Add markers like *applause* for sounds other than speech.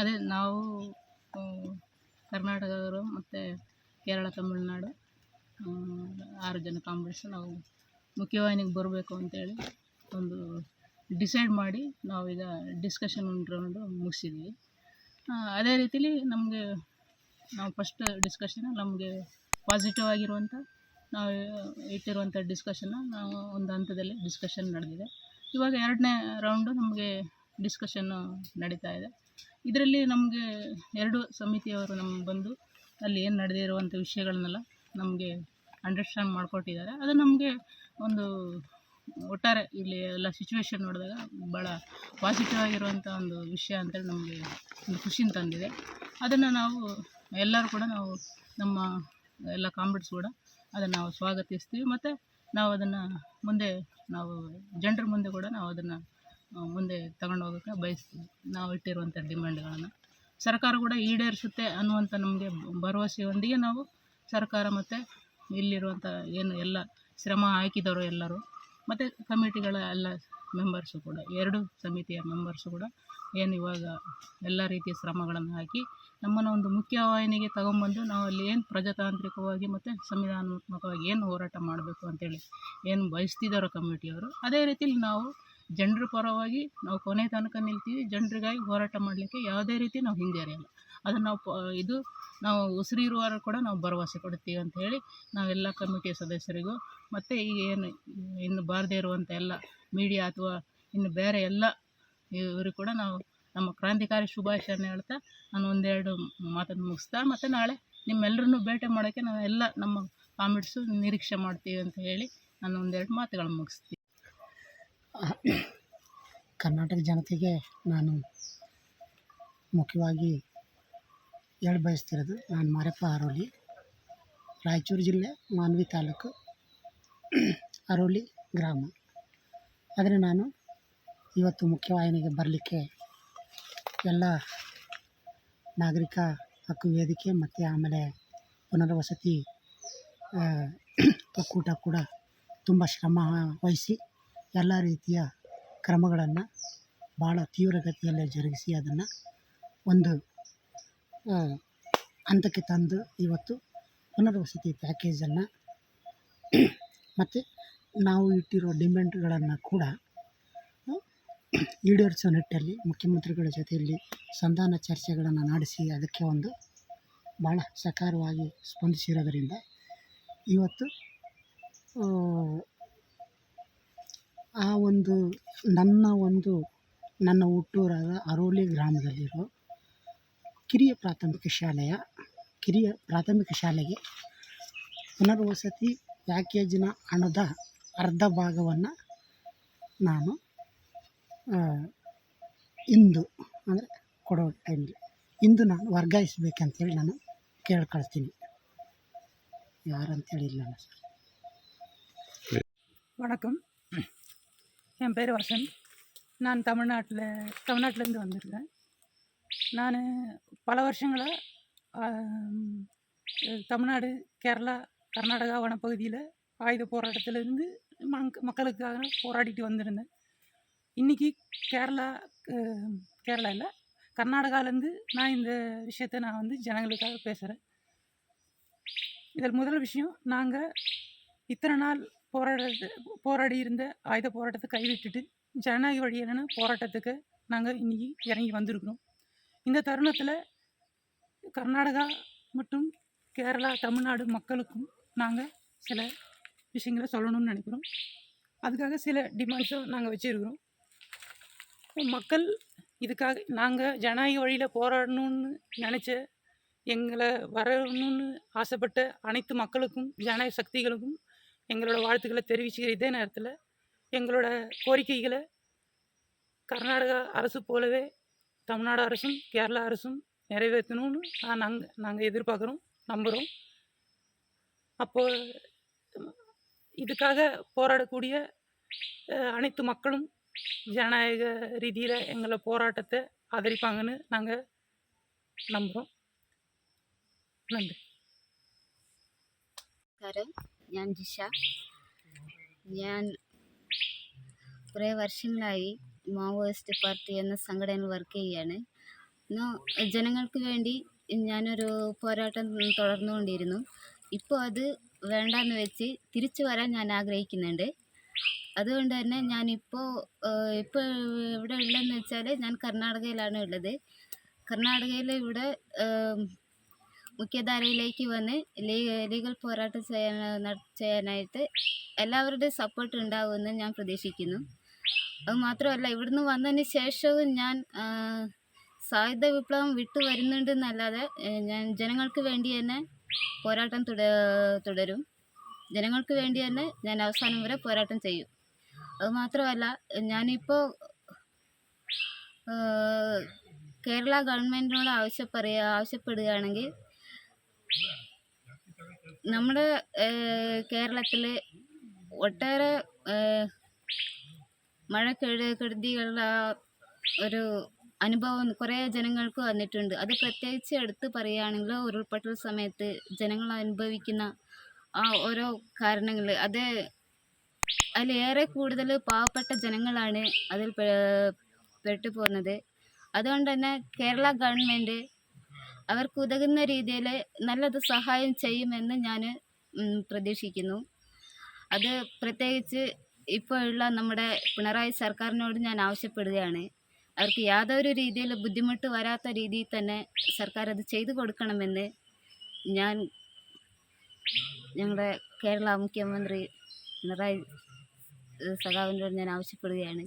ಅದೇ ನಾವು ಕರ್ನಾಟಕದವರು ಮತ್ತು ಕೇರಳ, ತಮಿಳುನಾಡು ಆರು ಜನ ಕಾಂಬಿನೇಷನ್ ನಾವು ಮುಖ್ಯವಾಹಿನಿಗೆ ಬರಬೇಕು ಅಂತೇಳಿ ಒಂದು ಡಿಸೈಡ್ ಮಾಡಿ ನಾವೀಗ ಡಿಸ್ಕಷನ್ ರೌಂಡು ಮುಗಿಸಿದ್ವಿ. ಅದೇ ರೀತಿಲಿ ನಮಗೆ ನಾವು ಫಸ್ಟ್ ಡಿಸ್ಕಷನ್ ನಮಗೆ ಪಾಸಿಟಿವ್ ಆಗಿರುವಂಥ ನಾವು ಇಟ್ಟಿರುವಂಥ ಡಿಸ್ಕಷನ್ನ ನಾವು ಒಂದು ಹಂತದಲ್ಲಿ ಡಿಸ್ಕಷನ್ ನಡೆದಿದೆ. ಇವಾಗ ಎರಡನೇ ರೌಂಡು ನಮಗೆ ಡಿಸ್ಕಷನ್ನು ನಡೀತಾ ಇದೆ. ಇದರಲ್ಲಿ ನಮಗೆ ಎರಡು ಸಮಿತಿಯವರು ನಮ್ಗೆ ಬಂದು ಅಲ್ಲಿ ಏನು ನಡೆದಿರುವಂಥ ವಿಷಯಗಳನ್ನೆಲ್ಲ ನಮಗೆ ಅಂಡರ್ಸ್ಟ್ಯಾಂಡ್ ಮಾಡಿಕೊಟ್ಟಿದ್ದಾರೆ. ಅದು ನಮಗೆ ಒಂದು ಒಟ್ಟಾರೆ ಇಲ್ಲಿ ಎಲ್ಲ ಸಿಚುವೇಶನ್ ನೋಡಿದಾಗ ಭಾಳ ಪಾಸಿಟಿವ್ ಆಗಿರುವಂಥ ಒಂದು ವಿಷಯ ಅಂತೇಳಿ ನಮಗೆ ಒಂದು ಖುಷಿನ ತಂದಿದೆ. ಅದನ್ನು ನಾವು ಎಲ್ಲರೂ ಕೂಡ ನಾವು ನಮ್ಮ ಎಲ್ಲ ಕಾಮ್ರೇಡ್ಸ್ ಕೂಡ ಅದನ್ನು ನಾವು ಸ್ವಾಗತಿಸ್ತೀವಿ. ಮತ್ತು ನಾವು ಅದನ್ನು ಮುಂದೆ ನಾವು, ಜನರ ಮುಂದೆ ಕೂಡ ನಾವು ಅದನ್ನು ಮುಂದೆ ತಗೊಂಡು ಹೋಗೋಕ್ಕೆ ಬಯಸ್ತೀವಿ. ನಾವು ಇಟ್ಟಿರುವಂಥ ಡಿಮ್ಯಾಂಡ್ಗಳನ್ನು. ಸರ್ಕಾರ ಕೂಡ ಈಡೇರಿಸುತ್ತೆ ಅನ್ನುವಂಥ ನಮಗೆ ಭರವಸೆಯೊಂದಿಗೆ ನಾವು ಸರ್ಕಾರ ಮತ್ತು ಇಲ್ಲಿರುವಂಥ ಏನು ಎಲ್ಲ ಶ್ರಮ ಹಾಕಿದವರು ಎಲ್ಲರೂ, ಮತ್ತು ಕಮಿಟಿಗಳ ಎಲ್ಲ ಮೆಂಬರ್ಸು ಕೂಡ, ಎರಡು ಸಮಿತಿಯ ಮೆಂಬರ್ಸು ಕೂಡ ಏನು ಇವಾಗ ಎಲ್ಲ ರೀತಿಯ ಶ್ರಮಗಳನ್ನು ಹಾಕಿ ನಮ್ಮನ್ನು ಒಂದು ಮುಖ್ಯವಾಹಿನಿಗೆ ತಗೊಂಬಂದು ನಾವು ಅಲ್ಲಿ ಏನು ಪ್ರಜಾತಾಂತ್ರಿಕವಾಗಿ ಮತ್ತು ಸಂವಿಧಾನಾತ್ಮಕವಾಗಿ ಏನು ಹೋರಾಟ ಮಾಡಬೇಕು ಅಂತೇಳಿ ಏನು ಬಯಸ್ತಿದ್ದಾರೋ ಕಮಿಟಿಯವರು, ಅದೇ ರೀತಿಲಿ ನಾವು ಜನರ ಪರವಾಗಿ ನಾವು ಕೊನೆ ತನಕ ನಿಲ್ತೀವಿ, ಜನರಿಗಾಗಿ ಹೋರಾಟ ಮಾಡಲಿಕ್ಕೆ ಯಾವುದೇ ರೀತಿ ನಾವು ಹಿಂಜರಿಯಲ್ಲ ಅದನ್ನು ನಾವು ಪ, ಇದು ನಾವು ಉಸಿರಿರುವವರೆಗೂ ಕೂಡ ನಾವು ಭರವಸೆ ಕೊಡ್ತೀವಿ ಅಂತ ಹೇಳಿ ನಾವೆಲ್ಲ ಕಮಿಟಿಯ ಸದಸ್ಯರಿಗೂ ಮತ್ತು ಈಗ ಏನು, ಇನ್ನು ಬಾರದೇ ಇರುವಂಥ ಎಲ್ಲ ಮೀಡಿಯಾ ಅಥವಾ ಇನ್ನು ಬೇರೆ ಎಲ್ಲ ಇವರು ಕೂಡ ನಾವು ನಮ್ಮ ಕ್ರಾಂತಿಕಾರಿ ಶುಭಾಶಯನ ಹೇಳ್ತಾ ನಾನು ಒಂದೆರಡು ಮಾತನ್ನು ಮುಗಿಸ್ತಾ ಮತ್ತು ನಾಳೆ ನಿಮ್ಮೆಲ್ಲರನ್ನೂ ಭೇಟಿ ಮಾಡೋಕ್ಕೆ ನಾವೆಲ್ಲ ನಮ್ಮ ಕಾಮಿಡ್ಸು ನಿರೀಕ್ಷೆ ಮಾಡ್ತೀವಿ ಅಂತ ಹೇಳಿ ನಾನು ಒಂದೆರಡು ಮಾತುಗಳನ್ನು ಮುಗಿಸ್ತೀನಿ. ಕರ್ನಾಟಕ ಜನತೆಗೆ ನಾನು ಮುಖ್ಯವಾಗಿ ಹೇಳಿ ಬಯಸ್ತಿರೋದು ನಾನು ಮಾರಪ್ಪ ಅರೋಲಿ, ರಾಯಚೂರು ಜಿಲ್ಲೆ, ಮಾನ್ವಿ ತಾಲೂಕು, ಅರೋಲಿ ಗ್ರಾಮ. ಆದರೆ ನಾನು ಇವತ್ತು ಮುಖ್ಯವಾಹಿನಿಗೆ ಬರಲಿಕ್ಕೆ ಎಲ್ಲ ನಾಗರಿಕ ಹಕ್ಕು ವೇದಿಕೆ ಮತ್ತು ಆಮೇಲೆ ಪುನರ್ವಸತಿ ಒಕ್ಕೂಟ ಕೂಡ ತುಂಬ ಶ್ರಮ ವಹಿಸಿ ಎಲ್ಲ ರೀತಿಯ ಕ್ರಮಗಳನ್ನು ಭಾಳ ತೀವ್ರಗತಿಯಲ್ಲಿ ಜರುಗಿಸಿ ಅದನ್ನು ಒಂದು ಹಂತಕ್ಕೆ ತಂದು ಇವತ್ತು ಪುನರ್ವಸತಿ ಪ್ಯಾಕೇಜನ್ನು *clears throat* ಮತ್ತು ನಾವು ಇಟ್ಟಿರೋ ಡಿಮ್ಯಾಂಡ್ಗಳನ್ನು ಕೂಡ ಈಡೇರಿಸೋ ನಿಟ್ಟಲ್ಲಿ ಮುಖ್ಯಮಂತ್ರಿಗಳ ಜೊತೆಯಲ್ಲಿ ಸಂಧಾನ ಚರ್ಚೆಗಳನ್ನು ನಡೆಸಿ ಅದಕ್ಕೆ ಒಂದು ಭಾಳ ಸಕಾರವಾಗಿ ಸ್ಪಂದಿಸಿರೋದರಿಂದ ಇವತ್ತು ಆ, ಆ ಒಂದು ನನ್ನ ಒಂದು ನನ್ನ ಹುಟ್ಟೂರಾದ ಅರೋಲಿ ಗ್ರಾಮದಲ್ಲಿರೋ ಕಿರಿಯ ಪ್ರಾಥಮಿಕ ಶಾಲೆಯ ಕಿರಿಯ ಪ್ರಾಥಮಿಕ ಶಾಲೆಗೆ ಪುನರ್ವಸತಿ ಪ್ಯಾಕೇಜಿನ ಹಣದ ಅರ್ಧ ಭಾಗವನ್ನು ನಾನು ಆ, ಇಂದು ಅಂದರೆ ಕೊಡೋ ಟೈಮ್ಗೆ ಇಂದು ನಾನು ವರ್ಗಾಯಿಸಬೇಕಂತೇಳಿ ನಾನು ಕೇಳ್ಕೊಳ್ತೀನಿ ಯಾರಂತೇಳಿ ಇಲ್ಲ ಸರ್ வணக்கம் என் பேர் வசந்த். நான் தமிழ்நாட்டில் தமிழ்நாட்டிலேருந்து வந்திருக்கேன். நான் பல வருஷங்களாக தமிழ்நாடு கேரளா கர்நாடகா வனப்பகுதியில் ஆயுத போராட்டத்திலேருந்து மக் மக்களுக்காக போராடிட்டு வந்திருந்தேன். இன்றைக்கி கேரளா கேரளா இல்லை கர்நாடகாலேருந்து நான் இந்த விஷயத்தை நான் வந்து ஜனங்களுக்காக பேசுகிறேன் இதில் முதல் விஷயம் நாங்கள் இத்தனை நாள் போராட்டத்து போராடி இருந்த ஆயுத போராட்டத்தை கைவிட்டுட்டு ஜனநாயக வழியான போராட்டத்துக்கு நாங்கள் இன்னைக்கு இறங்கி வந்திருக்கிறோம். இந்த தருணத்தில் கர்நாடகா மற்றும் கேரளா தமிழ்நாடு மக்களுக்கும் நாங்கள் சில விஷயங்களை சொல்லணும்னு நினைக்கிறோம். அதுக்காக சில டிமாண்ட்ஸும் நாங்கள் வச்சுருக்கிறோம். மக்கள் இதுக்காக நாங்கள் ஜனநாயக வழியில் போராடணும்னு நினச்ச எங்களை வரணும்னு ஆசைப்பட்ட அனைத்து மக்களுக்கும் ஜனநாயக சக்திகளுக்கும் எங்களோட வாழ்த்துக்களை தெரிவிச்சுக்கிற இதே நேரத்தில் எங்களோட கோரிக்கைகளை கர்நாடகா அரசு போலவே தமிழ்நாடு அரசும் கேரளா அரசும் நிறைவேற்றணும்னு நான் நாங்கள் நாங்கள் எதிர்பார்க்குறோம் நம்புகிறோம் அப்போது இதுக்காக போராடக்கூடிய அனைத்து மக்களும் ஜனநாயக ரீதியில் எங்களை போராட்டத்தை ஆதரிப்பாங்கன்னு நாங்கள் நம்புகிறோம் நன்றி. ഞാൻ ജിഷ. ഞാൻ കുറേ വർഷങ്ങളായി മാവോയിസ്റ്റ് പാർട്ടി എന്ന സംഘടന വർക്ക് ചെയ്യാണ് ജനങ്ങൾക്ക് വേണ്ടി ഞാനൊരു പോരാട്ടം തുടർന്നുകൊണ്ടിരുന്നു. ഇപ്പോൾ അത് വേണ്ടാന്ന് വെച്ച് തിരിച്ചു വരാൻ ഞാൻ ആഗ്രഹിക്കുന്നുണ്ട്. അതുകൊണ്ട് തന്നെ ഞാനിപ്പോൾ ഇപ്പോൾ ഇവിടെ ഉള്ളതെന്ന് വെച്ചാൽ ഞാൻ കർണാടകയിലാണ് ഉള്ളത്. കർണാടകയിൽ ഇവിടെ മുഖ്യധാരയിലേക്ക് വന്ന് ലീഗൽ പോരാട്ടം ചെയ്യാൻ ചെയ്യാനായിട്ട് എല്ലാവരുടെയും സപ്പോർട്ട് ഉണ്ടാവുമെന്ന് ഞാൻ പ്രതീക്ഷിക്കുന്നു. അത് മാത്രമല്ല ഇവിടുന്ന് വന്നതിന് ശേഷവും ഞാൻ സായുധ വിപ്ലവം വിട്ടു വരുന്നുണ്ടെന്നല്ലാതെ ഞാൻ ജനങ്ങൾക്ക് വേണ്ടി തന്നെ പോരാട്ടം തുട തുടരും. ജനങ്ങൾക്ക് വേണ്ടി തന്നെ ഞാൻ അവസാനം വരെ പോരാട്ടം ചെയ്യും. അത് മാത്രമല്ല ഞാനിപ്പോൾ കേരള ഗവൺമെന്റിനോട് ആവശ്യപ്പെടുക ആവശ്യപ്പെടുകയാണെങ്കിൽ നമ്മുടെ കേരളത്തിൽ ഒട്ടേറെ ഏഹ്, മഴ കെടു കെടുതികളുടെ ആ ഒരു അനുഭവം കുറേ ജനങ്ങൾക്ക് വന്നിട്ടുണ്ട്. അത് പ്രത്യേകിച്ച് എടുത്ത് പറയുകയാണെങ്കിൽ ഉരുൾപൊട്ടൽ സമയത്ത് ജനങ്ങൾ അനുഭവിക്കുന്ന ആ ഓരോ കാരണങ്ങൾ അത് അതിലേറെ കൂടുതൽ പാവപ്പെട്ട ജനങ്ങളാണ് അതിൽ പെട്ടുപോകുന്നത്. അതുകൊണ്ട് തന്നെ കേരള ഗവൺമെന്റ് അവർക്ക് ഉതകുന്ന രീതിയിൽ നല്ലത് സഹായം ചെയ്യുമെന്ന് ഞാൻ പ്രതീക്ഷിക്കുന്നു. അത് പ്രത്യേകിച്ച് ഇപ്പോഴുള്ള നമ്മുടെ പിണറായി സർക്കാരിനോട് ഞാൻ ആവശ്യപ്പെടുകയാണ്. അവർക്ക് യാതൊരു രീതിയിൽ ബുദ്ധിമുട്ട് വരാത്ത രീതിയിൽ തന്നെ സർക്കാർ അത് ചെയ്തു കൊടുക്കണമെന്ന് ഞാൻ ഞങ്ങളുടെ കേരള മുഖ്യമന്ത്രി പിണറായി സഖാവിനോട് ഞാൻ ആവശ്യപ്പെടുകയാണ്.